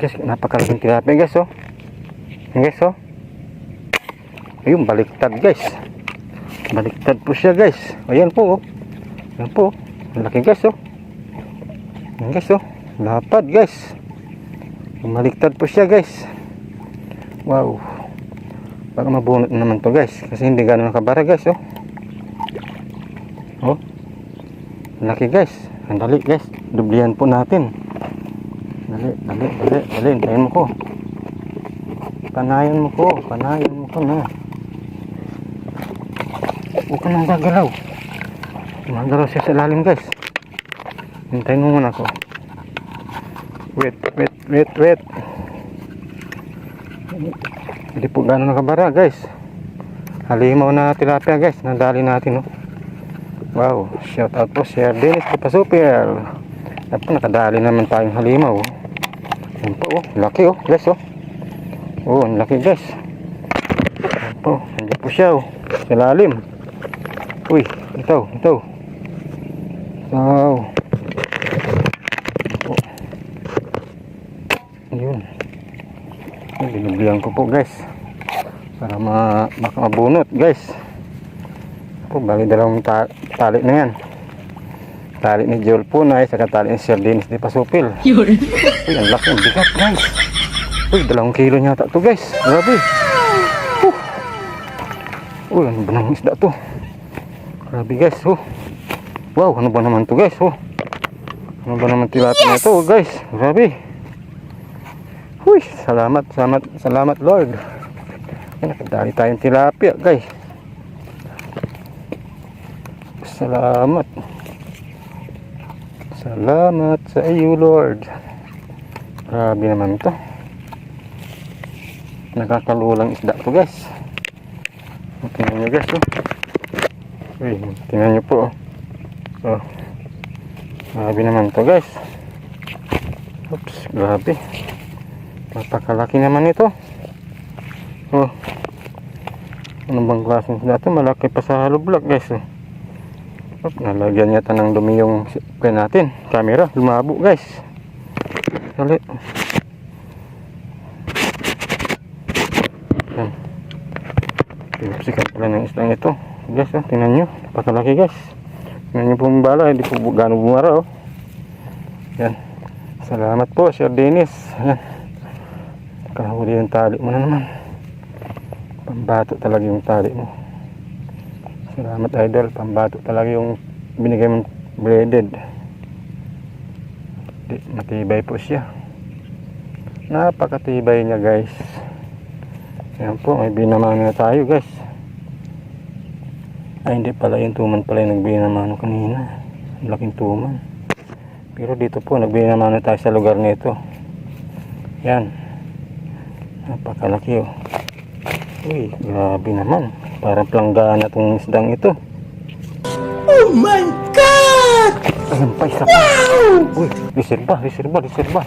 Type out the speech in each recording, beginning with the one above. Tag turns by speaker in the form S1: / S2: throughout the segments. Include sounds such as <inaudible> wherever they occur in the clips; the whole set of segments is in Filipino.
S1: guys, napakalaking tilapia guys oh. Yan guys oh. Ayun, baliktad guys. Baliktad po siya guys. Ayan po oh. Ayan po. oh. Ang laki guys oh. Ayan guys oh. Lapad guys. Baliktad po siya guys. Wow. Baka mabunot na naman to guys. Kasi hindi gano'n nakabara guys oh. Oh. Laki guys. Ang dali guys. Dublihan po natin. Dali, dali, dali, dali. Hintayin mo ko. Panayan mo ko. Panayan mo ko na. Huwag ka nang gagalaw. Gumagalaw siya sa lalim guys. Hintayin mo muna ko. Wait, wait, wait, wait. Hindi po gano'n nakabara guys. Halimaw na tilapia guys. Nadali natin oh. Wow, shout out po Sir Dennis Kapasupil. At nakadali naman tayong halimaw. Oh. Yan po, oh. Laki, oh. Guys, oh. Oh, laki, guys. Yan po. Nandiyan po siya, oh. Sa lalim. Uy, ito, ito. Wow. Yan po. Ayun. Ay, Binublihan ko po, guys. Para ma baka mabunot, guys. Po, bali dalawang ta tali na yan. Tali ni Joel Punay, saka tali ni Sir Dennis de Pasupil. <laughs>
S2: Yun.
S1: Uy, ang laki, ang bigat, guys. Uy, dalawang kilo niya to, guys. Grabe. Uh. Uy, ano ba ng isda to? Grabe, guys. Oh. Wow, ano ba naman to, guys? Oh. Ano ba naman tilapia na to, guys? Grabe. Uy, salamat, salamat, salamat, Lord. Ay, nakadali tayong tilapia, guys. Salamat. Salamat sa iyo, Lord. Grabe naman to. Nakakalulang isda to, guys. Tingnan nyo, guys, oh. Uy, tingnan nyo po, oh. Oh. Grabe naman to, guys. Oops, grabe. Napakalaki naman ito. Oh. Ano bang klaseng isda to? Malaki pa sa hollow block, guys, oh. Oop, nalagyan yata ng dumi yung kaya natin. Camera, lumabo guys. Dali. Yan. Pinapsikat pala ng islang ito. Guys, oh, tingnan nyo. Napakalaki guys. Tingnan nyo po yung bala. Hindi po gaano bumara oh. Yan. Salamat po, Sir Dennis. Yan. Kahuli yung tali mo na naman. Pambato talaga yung tali mo. Salamat idol, pambato talaga yung binigay mong braided. Di- Matibay po siya. Napakatibay niya guys. Yan po, may binamano na tayo guys. Ay hindi pala yung tuman pala yung nagbinamano kanina. Ang Laking tuman. Pero dito po, nagbinamano tayo sa lugar nito. Yan. Napakalaki oh. Uy, grabe naman. Parang planggana itong isdang ito.
S2: Oh my God!
S1: Ayun pa, isa pa. Uy, reserva, reserva, reserva.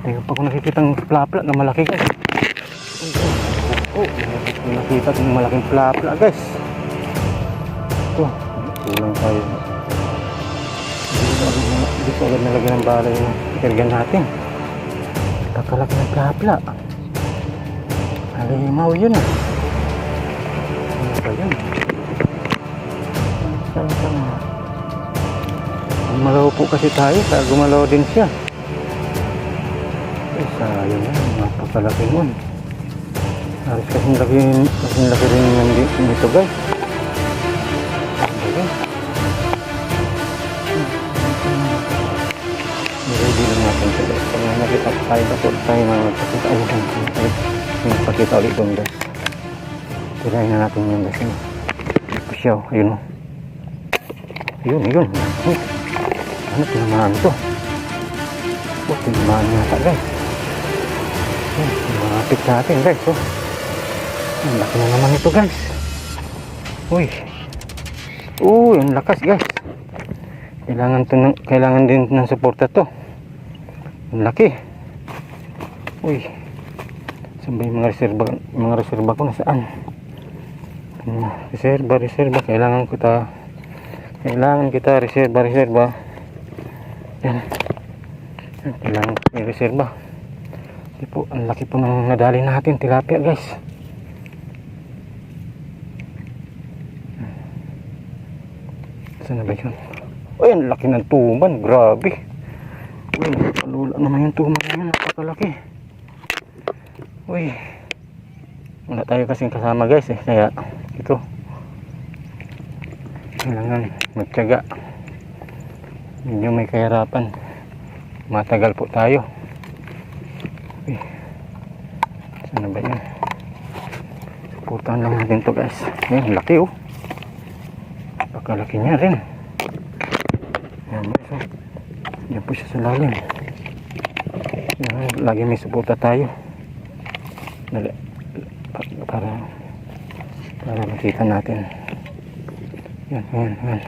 S1: Tingnan pa ko nakikita ng plapla na malaki guys. Oh, oh, may nakita ng malaking plapla guys. Ito, kulang tayo. Agad, dito agad nalagyan ng bala yung kirgan natin. Kakalaki ng plapla. Halimaw yun ah. Ba yun? Gumalaw po kasi tayo, kaya gumalaw din siya. Eh, sayang yan, napakalaki nun. Halos kasing laki, kasing laki rin nandito dito guys. Ano ba? Ready lang natin ito guys. Kaya nakita tayo na po tayo na magpakita ulit. Magpakita ulit doon guys. Tirahin na natin yung guys. Ano? Ayun o. Ayun, ayun. Ayun. Ano tinamaan to? Oh, tinamaan yata guys. Oh, lumapit sa atin guys. Oh. Ang laki na naman ito guys. Uy. Uy, ang lakas guys. Kailangan, to ng, kailangan din ng suporta to. Ang laki. Uy. Saan ba yung mga reserva, mga reserva ko nasaan? Hmm, Reserva, reserva. Kailangan ko ta kailangan kita reserva reserva yan kailangan may reserva Ito po, ang laki po ng nadali natin, tilapia guys. Saan na ba yun? Uy, ang laki ng tuman, grabe. Uy, napalula naman yung tuman na yun, napakalaki. Uy, wala tayo kasing kasama guys eh, kaya ito. Kailangan magtyaga. Medyo may kahirapan. Matagal po tayo. Uy, saan na ba yun? Suportahan lang natin to guys. Ayan, laki oh. Napakalaki niya rin. Ayan guys oh. Yan po siya sa lalim. Lagi may suporta tayo. Dali. Pa- Para para makita natin. Yan, yan, yan.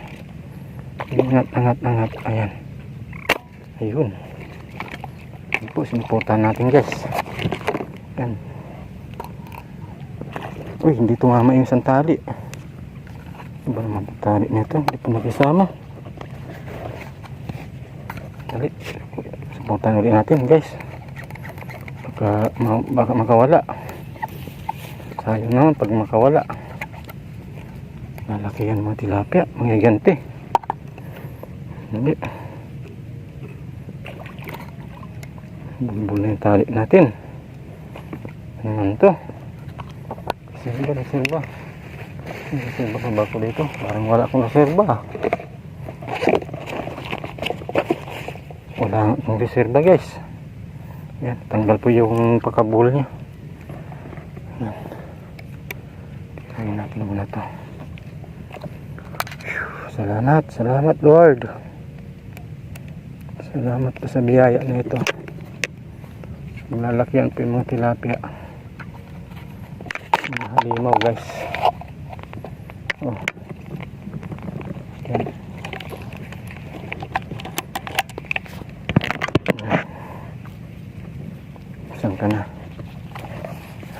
S1: Angat, angat, angat. Ayan. Ayun. Yan po, sinuportahan natin guys. Yan. Uy, hindi tumama yung isang tali. Ano ba naman tali nito? Hindi pa magkasama. Dali. Suportahan ulit natin guys. Baka, baka makawala. Sayang naman pag makawala. Lalaki yan mga tilapia, mga gigante. Hindi. Bulbul na yung tali natin. Ano naman to? Silba. May silba pa ba ako dito? Parang wala akong reserba. Wala akong reserba guys. Yan, tanggal po yung pakabul niya. Yan. Kain natin muna to. Phew, Salamat, salamat Lord. Salamat po sa biyaya na ito. Malalakyan po yung mga tilapia. Mga guys. Oh. Yan. Saan ka na?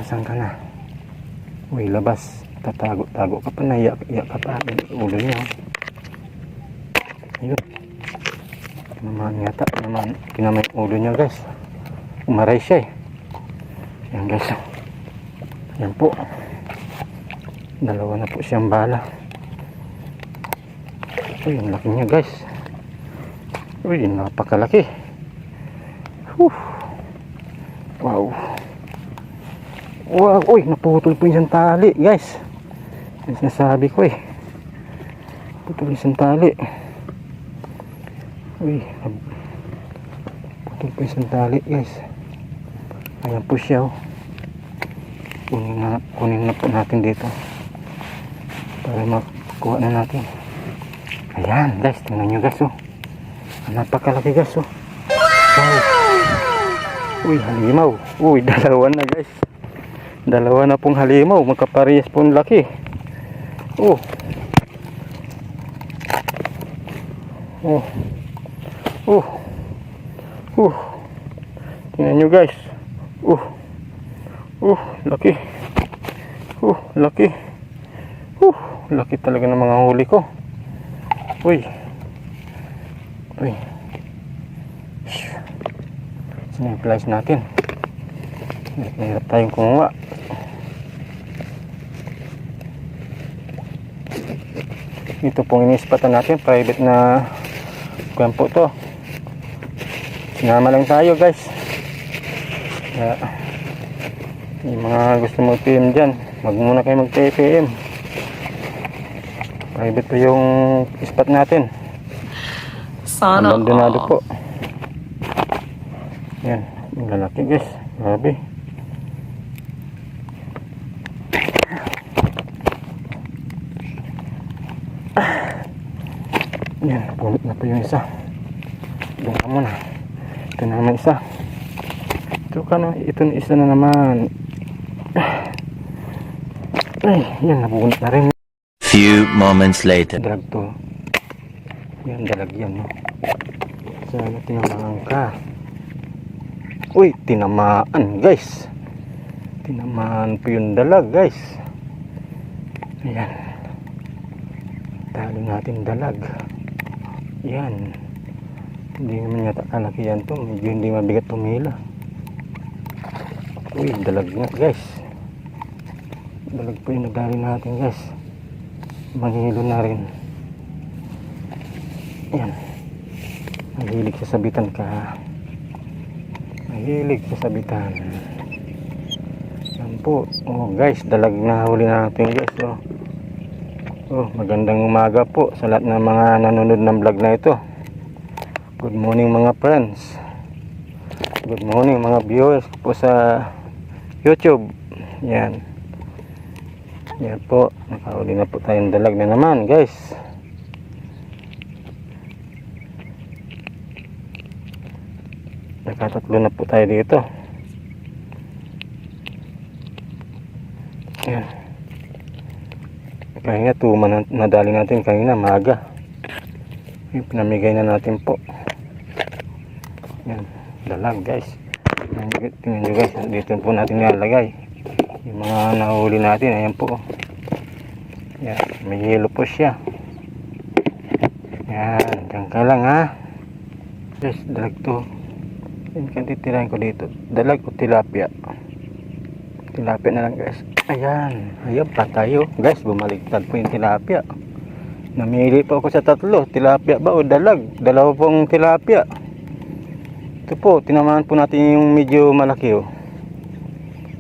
S1: Saan ka na? Uy, labas. Tatago-tago ka pa na. Iyak, iyak ka pa. Ulo niya. Ayun. Tinamaan yata. Tinamaan yung ulo niya guys. Umaray siya eh. Yan guys. Yan po. Dalawa na po siyang bala. Uy, ang laki niya guys. Uy, napakalaki. Whew. Wow. Wow, uy, naputol po yung tali, guys. Yung sinasabi ko eh. Putol yung tali. Uy, putol yung isang tali, guys. Ayan po siya, oh. Kunin na, kunin na po natin dito. Para makuha na natin. Ayan, guys, tingnan nyo, guys, oh. Napakalaki, guys, oh. Wow. Uy, halimaw. Uy, <laughs> dalawa na guys. Dalawa na pong halimaw. Magkaparehas pong laki. Oh. Oh. Oh. Oh. Tingnan nyo guys. Oh. Oh, laki. Oh, laki. Oh, laki talaga ng mga huli ko. Uy. Uy. Siniplies natin. Hirap tayong kumuha. Ito pong inispatan natin. Private na kwempo to. Sinama lang tayo guys. Kaya, yung mga gusto mag-PM dyan, wag muna kayo mag-PM. Private po yung spot natin.
S3: Sana
S1: Abandonado po. Yan, yung lalaki guys. Grabe. Yan, punit na po yung isa. Doon ka muna. Ito na naman isa. Ito ka na, ito na isa na naman. Ay, yan, nabunot na rin.
S4: Few moments later.
S1: Drag to. Yan, dalag yan, no? Sana tinamaan ka. Uy, tinamaan, guys. Tinamaan po yung dalag, guys. Ayan. Talo natin dalag. Yan. Hindi naman yata kalaki yan to. Medyo hindi mabigat tumila. Uy, dalag nga guys. Dalag po yung nadali natin guys. Mahilo na rin. Ayan. Mahilig sa sabitan ka. Mahilig sa sabitan. Yan po. Oh guys, dalag na huli natin guys. Oh. Oh, magandang umaga po sa lahat ng mga nanonood ng vlog na ito. Good morning mga friends. Good morning mga viewers po sa YouTube. Yan. Yan po. Nakahuli na po tayong dalag na naman guys. Nakatatlo na po tayo dito. Yan. Kaya nga tuma na nadali natin kanina maga. Yung pinamigay na natin po. Yan. Dalag guys. Tingnan nyo guys. Dito po natin nilalagay. Yung mga nahuli natin. Ayan po. Yan. May yellow po siya. Yan. Diyan ka lang ha. Guys, dalag to. Yan kan titirahin ko dito. Dalag o tilapia. Tilapia na lang guys. Ayan. Ayan pa tayo. Guys, bumaliktad po yung tilapia. Namili po ako sa tatlo. Tilapia ba o dalag? Dalawa pong tilapia. Ito po, tinamaan po natin yung medyo malaki oh.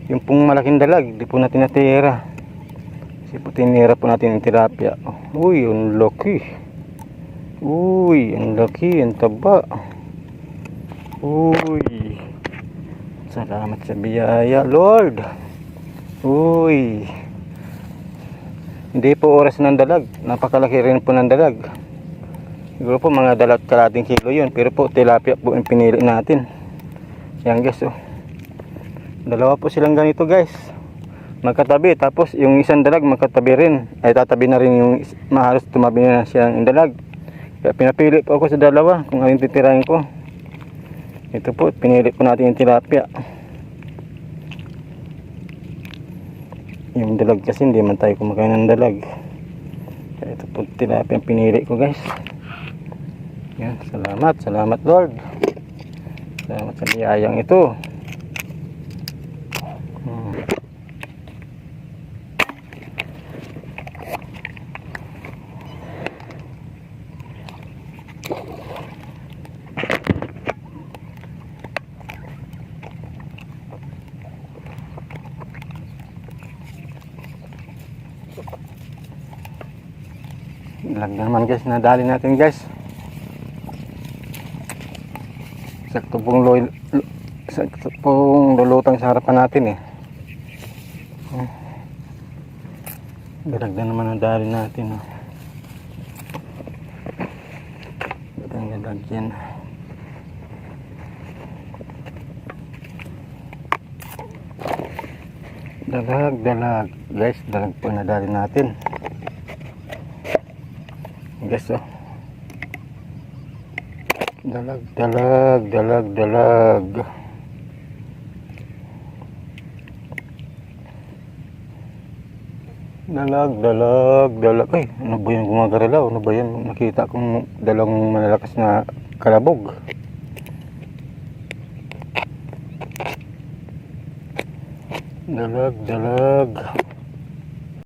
S1: Yung pong malaking dalag, di po natin natira. Kasi po tinira po natin yung tilapia. Uy, ang laki. Uy, ang laki, ang taba. Uy. Salamat sa biyaya, Lord. Uy. Hindi po oras ng dalag. Napakalaki rin po ng dalag. Siguro po mga dalag kalating kilo yun. Pero po tilapia po yung pinili natin. Yan guys oh. Dalawa po silang ganito guys. Magkatabi. Tapos yung isang dalag magkatabi rin. Ay tatabi na rin yung mahalos tumabi na siya yung dalag. Kaya pinapili po ako sa dalawa kung alin titirahin ko. Ito po, pinili po natin yung tilapia. Yung dalag kasi hindi man tayo kumakain ng dalag. Kaya ito po tilapia pinili ko guys. Yan, salamat, salamat Lord. Salamat sa biyayang ito. Hmm. Ilag na naman guys, nadali natin guys. Sakto pong loy, lo- sakto pong lulutang sa harapan natin eh. Hmm. Dalag na naman ang dali natin. Oh. Ang dalag yan. Dalag, dalag. Guys, dalag po na dali natin. Guys, oh. Dalag, dalag, dalag, dalag. Dalag, dalag, dalag. Ay, ano ba yung gumagaralaw? Ano ba yan? Nakita kong dalang malalakas na kalabog. Dalag, dalag.